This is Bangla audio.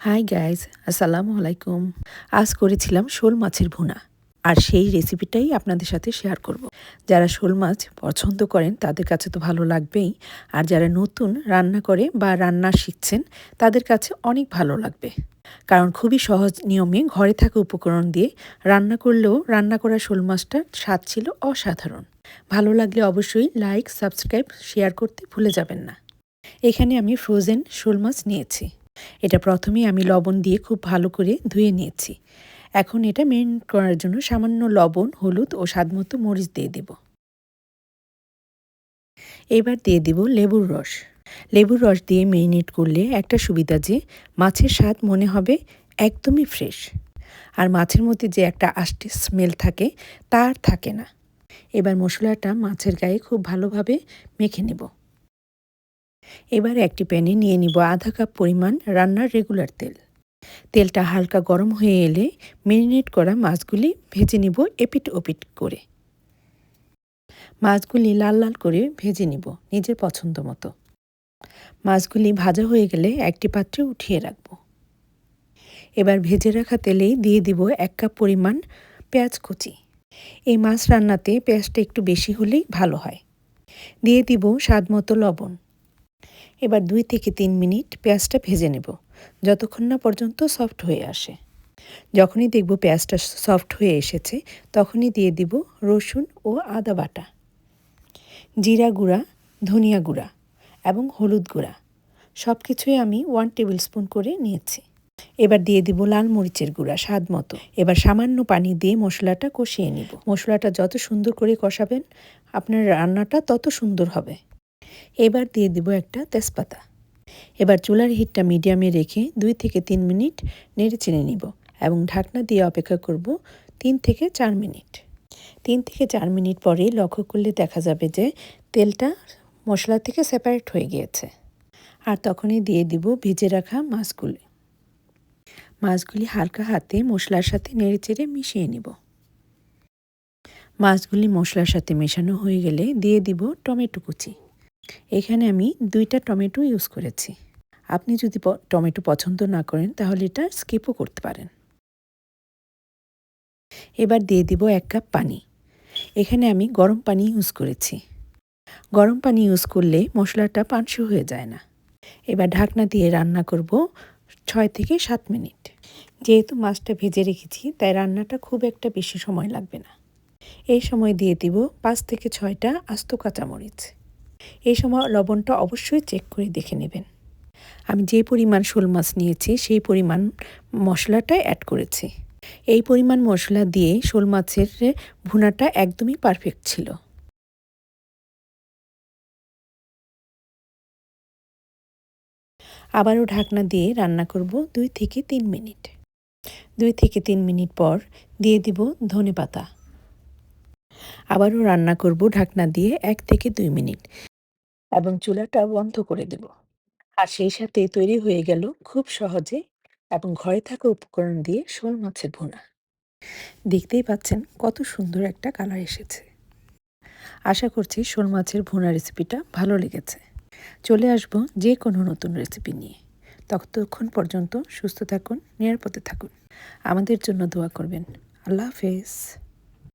হাই গাইজ আসসালামু আলাইকুম। আজ করেছিলাম শোল মাছের ভুনা, আর সেই রেসিপিটাই আপনাদের সাথে শেয়ার করব। যারা শোল মাছ পছন্দ করেন, তাদের কাছে তো ভালো লাগবেই, আর যারা নতুন রান্না করে বা রান্না শিখছেন, তাদের কাছে অনেক ভালো লাগবে। কারণ খুবই সহজ নিয়মে ঘরে থাকা উপকরণ দিয়ে রান্না করলেও রান্না করা শোল মাছটার স্বাদ ছিল অসাধারণ। ভালো লাগলে অবশ্যই লাইক সাবস্ক্রাইব শেয়ার করতে ভুলে যাবেন না। এখানে আমি ফ্রোজেন শোল মাছ নিয়েছি। এটা প্রথমেই আমি লবণ দিয়ে খুব ভালো করে ধুয়ে নিয়েছি। এখন এটা মেরিনেট করার জন্য সামান্য লবণ, হলুদ ও স্বাদমতো মরিচ দিয়ে দেব। এবার দিয়ে দেব লেবুর রস। লেবুর রস দিয়ে মেরিনেট করলে একটা সুবিধা যে, মাছের স্বাদ মনে হবে একদমই ফ্রেশ আর মাছের মধ্যে যে একটা আষ্টে স্মেল থাকে, তার থাকে না। এবার মশলাটা মাছের গায়ে খুব ভালোভাবে মেখে নেব। এবার একটি প্যানে নিয়ে নিব আধা কাপ পরিমাণ রান্নার রেগুলার তেল। তেলটা হালকা গরম হয়ে এলে মেরিনেট করা মাছগুলি ভেজে নিব এপিট ওপিট করে। মাছগুলি লাল লাল করে ভেজে নিব নিজের পছন্দ মতো। মাছগুলি ভাজা হয়ে গেলে একটি পাত্রে উঠিয়ে রাখব। এবার ভেজে রাখা তেলেই দিয়ে দিব এক কাপ পরিমাণ পেঁয়াজ কুচি। এই মাছ রান্নাতে পেঁয়াজটা একটু বেশি হলেই ভালো হয়। দিয়ে দিব স্বাদ মতো লবণ। এবার দুই থেকে তিন মিনিট পেঁয়াজটা ভেজে নেব। যতক্ষণ না পর্যন্ত সফট হয়ে আসে। যখনই দেখব পেঁয়াজটা সফট হয়ে এসেছে, তখনই দিয়ে দিব রসুন ও আদা বাটা। জিরা গুঁড়া, ধনিয়া গুঁড়া এবং হলুদ গুঁড়া। সব কিছুই আমি ওয়ান টেবিল স্পুন করে নিয়েছি। এবার দিয়ে দিব লাল মরিচের গুঁড়া স্বাদ মতো। এবার সামান্য পানি দিয়ে মশলাটা কষিয়ে নিব। মশলাটা যত সুন্দর করে কষাবেন, আপনার রান্নাটা তত সুন্দর হবে। এবার দিয়ে দিব একটা তেজপাতা। এবার চুলার হিটটা মিডিয়ামে রেখে দুই থেকে তিন মিনিট নেড়ে চেড়ে নিব এবং ঢাকনা দিয়ে অপেক্ষা করব তিন থেকে চার মিনিট। তিন থেকে চার মিনিট পরে লক্ষ্য করলে দেখা যাবে যে তেলটা মশলা থেকে সেপারেট হয়ে গিয়েছে। আর তখনই দিয়ে দিব ভেজে রাখা মাছগুলি। মাছগুলি হালকা হাতে মশলার সাথে নেড়ে চেড়ে মিশিয়ে নিব। মাছগুলি মশলার সাথে মেশানো হয়ে গেলে দিয়ে দিব টমেটো কুচি। এখানে আমি দুইটা টমেটো ইউজ করেছি। আপনি যদি টমেটো পছন্দ না করেন, তাহলে এটা স্কিপও করতে পারেন। এবার দিয়ে দিব এক কাপ পানি। এখানে আমি গরম পানি ইউজ করেছি। গরম পানি ইউজ করলে মশলাটা পানসু হয়ে যায় না। এবার ঢাকনা দিয়ে রান্না করব ছয় থেকে সাত মিনিট। যেহেতু মাছটা ভেজে রেখেছি, তাই রান্নাটা খুব একটা বেশি সময় লাগবে না। এই সময় দিয়ে দিব পাঁচ থেকে ছয়টা আস্ত কাঁচামরিচ। এই সময় লবণটা অবশ্যই চেক করে দেখে নেবেন। আমি যে পরিমাণ শোল মাছ নিয়েছি, সেই পরিমাণ মশলাটা অ্যাড করেছি। এই পরিমাণ মশলা দিয়ে শোল মাছের ভুনাটা একদমই পারফেক্ট ছিল। আবারও ঢাকনা দিয়ে রান্না করব দুই থেকে তিন মিনিট। দুই থেকে তিন মিনিট পর দিয়ে দিব ধনে পাতা। আবারও রান্না করব ঢাকনা দিয়ে এক থেকে দুই মিনিট। এবং চুলাটা বন্ধ করে দেব। আর সেই সাথে তৈরি হয়ে গেল খুব সহজে এবং ঘরে থাকা উপকরণ দিয়ে শোল মাছের ভুনা। দেখতেই পাচ্ছেন কত সুন্দর একটা কালার এসেছে। আশা করছি শোল মাছের ভুনা রেসিপিটা ভালো লেগেছে। চলে আসব যে কোনো নতুন রেসিপি নিয়ে। ততক্ষণ পর্যন্ত সুস্থ থাকুন, নিরাপদে থাকুন। আমাদের জন্য দোয়া করবেন। আল্লাহ হাফেজ।